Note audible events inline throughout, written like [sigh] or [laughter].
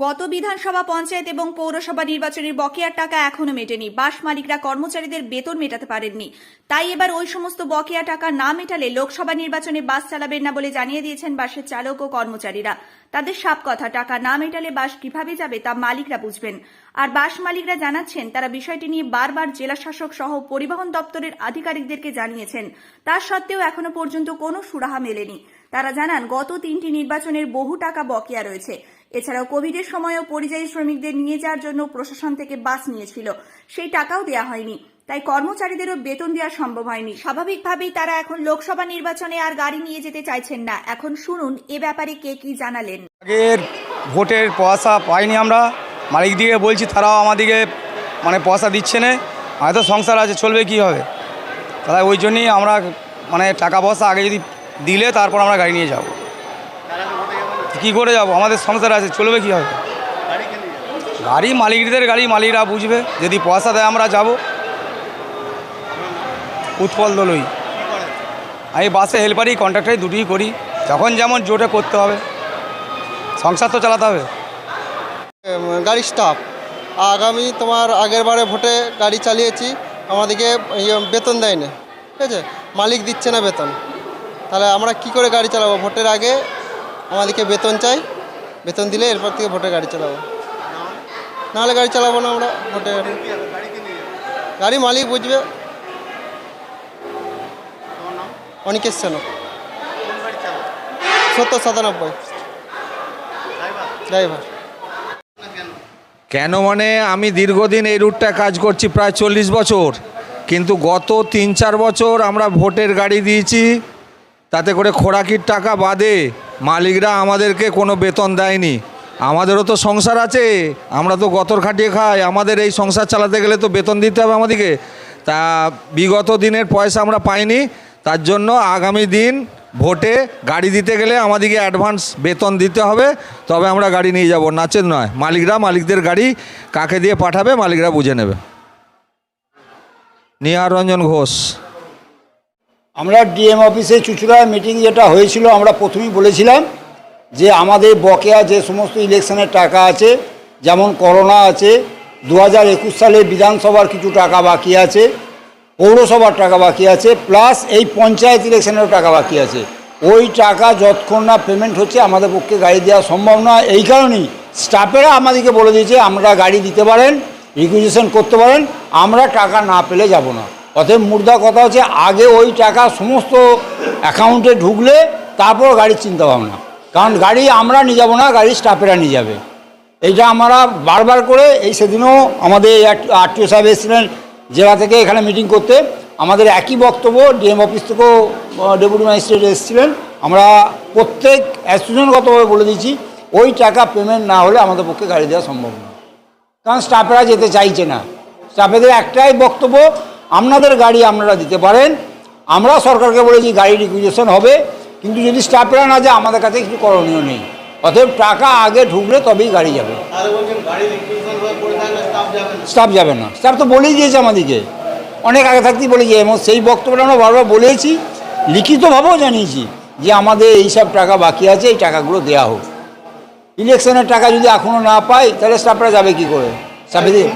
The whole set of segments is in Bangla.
গত বিধানসভা পঞ্চায়েত এবং পৌরসভা নির্বাচনের বকেয়ার টাকা এখনও মেটেনি। বাস মালিকরা কর্মচারীদের বেতন মেটাতে পারেননি। তাই এবার ওই সমস্ত বকেয়া টাকা না মেটালে লোকসভা নির্বাচনে বাস চালাবেন না বলে জানিয়ে দিয়েছেন বাসের চালক ও কর্মচারীরা। তাদের সাপ কথা, টাকা না মেটালে বাস কীভাবে যাবে তা মালিকরা বুঝবেন। আর বাস মালিকরা জানাচ্ছেন, তারা বিষয়টি নিয়ে বারবার জেলা শাসক সহ পরিবহন দপ্তরের আধিকারিকদেরকে জানিয়েছেন। তা সত্ত্বেও এখনও পর্যন্ত কোনো সুরাহা মেলেনি। তারা জানান, গত তিনটি নির্বাচনের বহু টাকা বকেয়া রয়েছে। এছাড়াও কোভিডের সময়ও পরিযায়ী শ্রমিকদের নিয়ে যাওয়ার জন্য প্রশাসন থেকে বাস নিয়েছিল। সেই টাকাও দেওয়া হয়নি। তাই কর্মচারীদেরও বেতন দেওয়া সম্ভব হয়নি। স্বাভাবিকভাবেই তারা এখন লোকসভা নির্বাচনে আর গাড়ি নিয়ে যেতে চাইছেন না। এখন শুনুন, এ ব্যাপারে কে কি জানালেন? আগের ভোটের পয়সা পাইনি আমরা। মালিক দিকে বলছি, তারাও আমাদেরকে মানে পয়সা দিচ্ছে না। হয়তো সংসার আছে, চলবে কি হবে? তাহলে ওই জন্যই আমরা মানে টাকা পয়সা আগে যদি দিলে, তারপর আমরা গাড়ি নিয়ে যাব। কি করে যাব? আমাদের সংসার আছে, চলবে কি হবে? গাড়ি মালিকদের গাড়ি, মালিকরা বুঝবে। যদি পয়সা দেয়, আমরা যাব। উৎপল দলই। আমি বাসে হেল্পারি কন্ট্রাক্টারি দুটোই করি। যখন যেমন জোটে করতে হবে। সংসার তো চালাতে হবে। গাড়ির স্টাফ আগামী তোমার আগের বারে ভোটে গাড়ি চালিয়েছি, আমাদেরকে ইয়ে বেতন দেয় না ঠিক আছে? মালিক দিচ্ছে না বেতন। তাহলে আমরা কি করে গাড়ি চালাবো? ভোটের আগে আমাদেরকে বেতন চাই, বেতন দিলে এরপর থেকে ভোটে গাড়ি চালাবো। নাহলে গাড়ি চালাবো না আমরা ভোটে। গাড়ি মালিক বুঝবে। অনিকেশ সেন। সত্তর সাতানব্বই। ড্রাইভার। কেন মানে আমি দীর্ঘদিন এই রুটটা কাজ করছি, প্রায় চল্লিশ বছর। কিন্তু গত তিন চার বছর আমরা ভোটের গাড়ি দিয়েছি, তাতে করে খোরাকির টাকা বাদে মালিকরা আমাদেরকে কোনো বেতন দেয়নি। আমাদেরও তো সংসার আছে, আমরা তো গতর খাটিয়ে খাই, আমাদের এই সংসার চালাতে গেলে তো বেতন দিতে হবে আমাদেরকে। তা বিগত দিনের পয়সা আমরা পাইনি, তার জন্য আগামী দিন ভোটে গাড়ি দিতে গেলে আমাদেরকে অ্যাডভান্স বেতন দিতে হবে, তবে আমরা গাড়ি নিয়ে যাব, নাচের নয়। মালিকরা মালিকদের গাড়ি কাকে দিয়ে পাঠাবে, মালিকরা বুঝে নেবে। নিহার রঞ্জন ঘোষ। আমরা ডিএম অফিসে চুচুড়ায় মিটিং যেটা হয়েছিল, আমরা প্রথমেই বলেছিলাম যে আমাদের বকেয়া যে সমস্ত ইলেকশনের টাকা আছে, যেমন করোনা আছে দু হাজার একুশ সালে বিধানসভার কিছু টাকা বাকি আছে, পৌরসভার টাকা বাকি আছে, প্লাস এই পঞ্চায়েত ইলেকশনেরও টাকা বাকি আছে। ওই টাকা যতক্ষণ না পেমেন্ট হচ্ছে, আমাদের পক্ষে গাড়ি দেওয়া সম্ভব না। এই কারণেই স্টাফেরা আমাদেরকে বলে দিয়েছে, আমরা গাড়ি দিতে পারেন, রিকুইজিশন করতে পারেন, আমরা টাকা না পেলে যাব না। অতএব মুর্দা কথা হচ্ছে আগে ওই টাকা সমস্ত অ্যাকাউন্টে ঢুকলে তারপর গাড়ির চিন্তা ভাবনা কারণ গাড়ি আমরা নিয়ে যাব না, গাড়ির স্টাফেরা নিয়ে যাবে। এইটা আমরা বারবার করে এই সেদিনও আমাদের আরটিও সাহেব এসেছিলেন জেলা থেকে এখানে মিটিং করতে। আমাদের একই বক্তব্য ডিএম অফিস থেকেও ডেপুটি ম্যাজিস্ট্রেট এসেছিলেন। আমরা প্রত্যেক অ্যাসোসিয়েশনগতভাবে বলে দিয়েছি, ওই টাকা পেমেন্ট না হলে আমাদের পক্ষে গাড়ি দেওয়া সম্ভব না। কারণ স্টাফেরা যেতে চাইছে না। স্টাফেদের একটাই বক্তব্য আপনাদের গাড়ি আপনারা দিতে পারেন। আমরা সরকারকে বলেছি গাড়ি রিকুইজেশন হবে কিন্তু যদি স্টাফেরা না যায় আমাদের কাছে কিছু করণীয় নেই। অতএব টাকা আগে ঢুকলে তবেই গাড়ি যাবে। স্টাফ যাবে না। স্টাফ তো বলেই দিয়েছে আমাদেরকে। অনেক আগে থাকতেই বলে বলেছি এবং সেই বক্তব্যটা আমরা বারবার বলেছি লিখিতভাবেও জানিয়েছি যে আমাদের এইসব টাকা বাকি আছে এই টাকাগুলো দেওয়া হোক। ইলেকশনের টাকা যদি এখনও না পাই তাহলে স্টাফরা যাবে কি করে? স্টাফেদের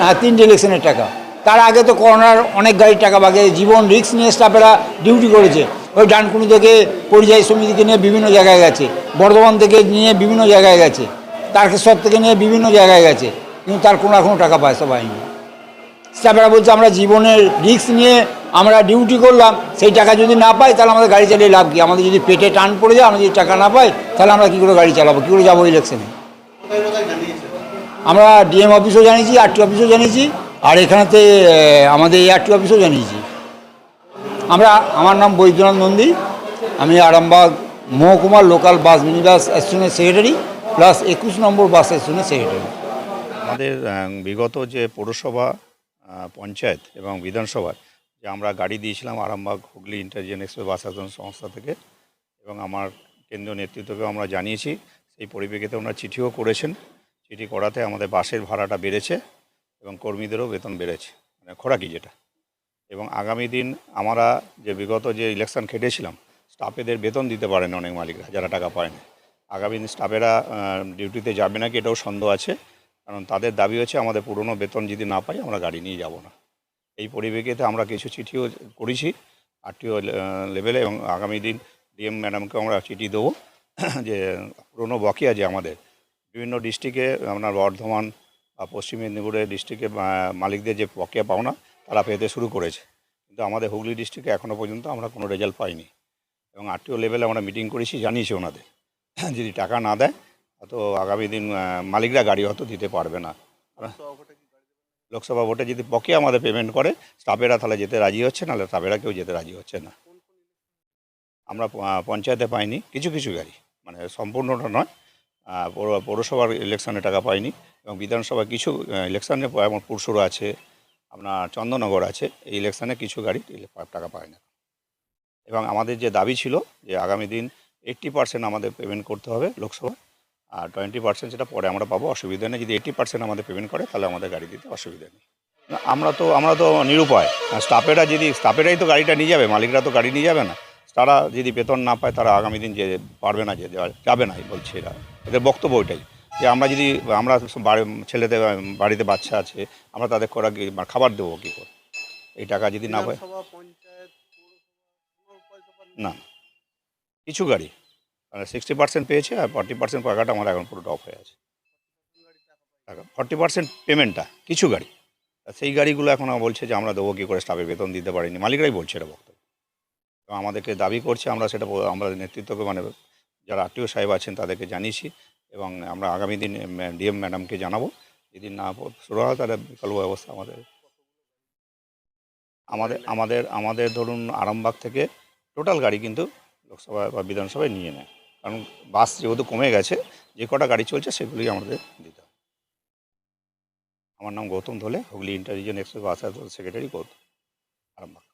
হ্যাঁ তিনটে ইলেকশনের টাকা। তার আগে তো করোনার অনেক গাড়ির টাকা বাকি জীবন রিস্ক নিয়ে স্টাফেরা ডিউটি করেছে। ওই ডানকুনি থেকে পরিযায়ী শ্রমিককে নিয়ে বিভিন্ন জায়গায় গেছে। বর্ধমান থেকে নিয়ে বিভিন্ন জায়গায় গেছে। তারকেশ্বর থেকে নিয়ে বিভিন্ন জায়গায় গেছে। কিন্তু তার কোনো এখনও টাকা পয়সা পায়নি। স্টাফেরা বলছে, আমরা জীবনের রিস্ক নিয়ে আমরা ডিউটি করলাম। সেই টাকা যদি না পাই, তাহলে আমাদের গাড়ি চালিয়ে লাভ কি? আমাদের যদি পেটে টান পড়ে যায়, আমরা যদি টাকা না পাই, তাহলে আমরা কী করে গাড়ি চালাবো? কী করে যাব ইলেকশনে আমরা ডিএম অফিসও জানিয়েছি আরটি অফিসও জানিয়েছি। আর এখানেতে আমাদের এআরটি অফিসও জানিয়েছি। আমরা, আমার নাম বৈদ্যনাথ নন্দী, আমি আরামবাগ মহকুমার লোকাল বাস মিনি বাস অ্যাসোসিয়েশনের সেক্রেটারি প্লাস একুশ নম্বর বাস অ্যাসোসিয়েশনের সেক্রেটারি আমাদের বিগত যে পৌরসভা পঞ্চায়েত এবং বিধানসভার যে আমরা গাড়ি দিয়েছিলাম আরামবাগ হুগলি ইন্টারজেন এক্সপ্রেস বাস আসান সংস্থা থেকে, এবং আমার কেন্দ্রীয় নেতৃত্বকেও আমরা জানিয়েছি, সেই পরিপ্রেক্ষিতে ওনারা চিঠিও করেছেন। চিঠি করাতে আমাদের বাসের ভাড়াটা বেড়েছে। এবং কর্মীদেরও বেতন বেড়েছে মানে খোরাকি যেটা। এবং আগামী দিন আমরা যে বিগত যে ইলেকশন খেটেছিলাম স্টাফেদের বেতন দিতে পারেন অনেক মালিকরা যারা টাকা পায় না আগামী দিন স্টাফেরা ডিউটিতে যাবে নাকি এটাও সন্দেহ আছে, কারণ তাদের দাবি হচ্ছে আমাদের পুরনো বেতন যদি না পাই আমরা গাড়ি নিয়ে যাব না। এই পরিপ্রেক্ষিতে আমরা কিছু চিঠিও করেছি আরটিও লেভেলে এবং আগামী দিন ডিএম ম্যাডামকে আমরা চিঠি দেবো যে পুরনো বকেয়া যে আমাদের, বিভিন্ন ডিস্ট্রিক্টে আপনার বর্ধমান বা পশ্চিম মেদিনীপুরের ডিস্ট্রিক্টে মালিকদের যে বকেয়া পাওনা তারা পেতে শুরু করেছে। কিন্তু আমাদের হুগলি ডিস্ট্রিক্টে এখনও পর্যন্ত আমরা কোনো রেজাল্ট পাইনি। এবং আরটিও লেভেলে আমরা মিটিং করেছি জানিয়েছি ওনাদের। [coughs] যদি টাকা না দেয় তো আগামী দিন মালিকরা গাড়ি হয়তো দিতে পারবে না। লোকসভা ভোটে যদি বকেয়া আমাদের পেমেন্ট করে স্টাফেরা তাহলে যেতে রাজি হচ্ছে নাহলে স্টাফেরা কেউ যেতে রাজি হচ্ছে না। আমরা পঞ্চায়েতে পাইনি কিছু কিছু গাড়ি। মানে সম্পূর্ণটা নয় পৌরসভার ইলেকশনে টাকা পাইনি। এবং বিধানসভা কিছু ইলেকশানে যেমন পুরসুর আছে, আপনার চন্দননগর আছে, এই ইলেকশানে কিছু গাড়ি টাকা পায় না। এবং আমাদের যে দাবি ছিল যে আগামী দিন এইট্টি পার্সেন্ট আমাদের পেমেন্ট করতে হবে লোকসভা, আর টোয়েন্টি পার্সেন্ট যেটা পরে আমরা পাবো, অসুবিধা নেই। যদি এইট্টি পার্সেন্ট আমাদের পেমেন্ট করে, তাহলে আমাদের গাড়ি দিতে অসুবিধা নেই। আমরা তো আমরা তো নিরুপায়। স্টাফেরা যদি স্টাফেরাই তো গাড়িটা নিয়ে যাবে, মালিকরা তো গাড়ি নিয়ে যাবে না। তারা যদি বেতন না পায়, তারা আগামী দিন যে পারবে না, যে যাবে না বলছে এরা। এদের বক্তব্য ওইটাই। যে আমরা যদি আমরা ছেলেদের বাড়িতে বাচ্চা আছে আমরা তাদের করা কি- খাবার দেবো কী করে? এই টাকা যদি না পায় না কিছু গাড়ি। সিক্সটি পার্সেন্ট পেয়েছে আর ফর্টি পার্সেন্ট টাকাটা আমার এখন পুরো ডপ হয়ে আছে। টাকা ফর্টি পার্সেন্ট পেমেন্টটা কিছু গাড়ি। সেই গাড়িগুলো এখন বলছে যে আমরা দেবো কী করে স্টাফের বেতন দিতে পারিনি। মালিকরাই বলছে এটা বক্তব্য। এবং আমাদেরকে দাবি করছে আমরা সেটা আমরা নেতৃত্বকে মানে যারা আত্মীয় সাহেব আছেন তাদেরকে জানিয়েছি। এবং আমরা আগামী দিন ডিএম ম্যাডামকে জানাব। যদি না শুরু হয়, তাহলে বিকল্প ব্যবস্থা আমাদের। আমাদের আমাদের আমাদের ধরুন আরামবাগ থেকে টোটাল গাড়ি কিন্তু লোকসভা বা বিধানসভায় নিয়ে নেয়। কারণ বাস যেহেতু কমে গেছে, যে কটা গাড়ি চলছে সেগুলি আমাদের দিতে হবে। আমার নাম Gautam Dhale, Hooghly ইন্টারিজেন express bus secretary Gautam Arambagh.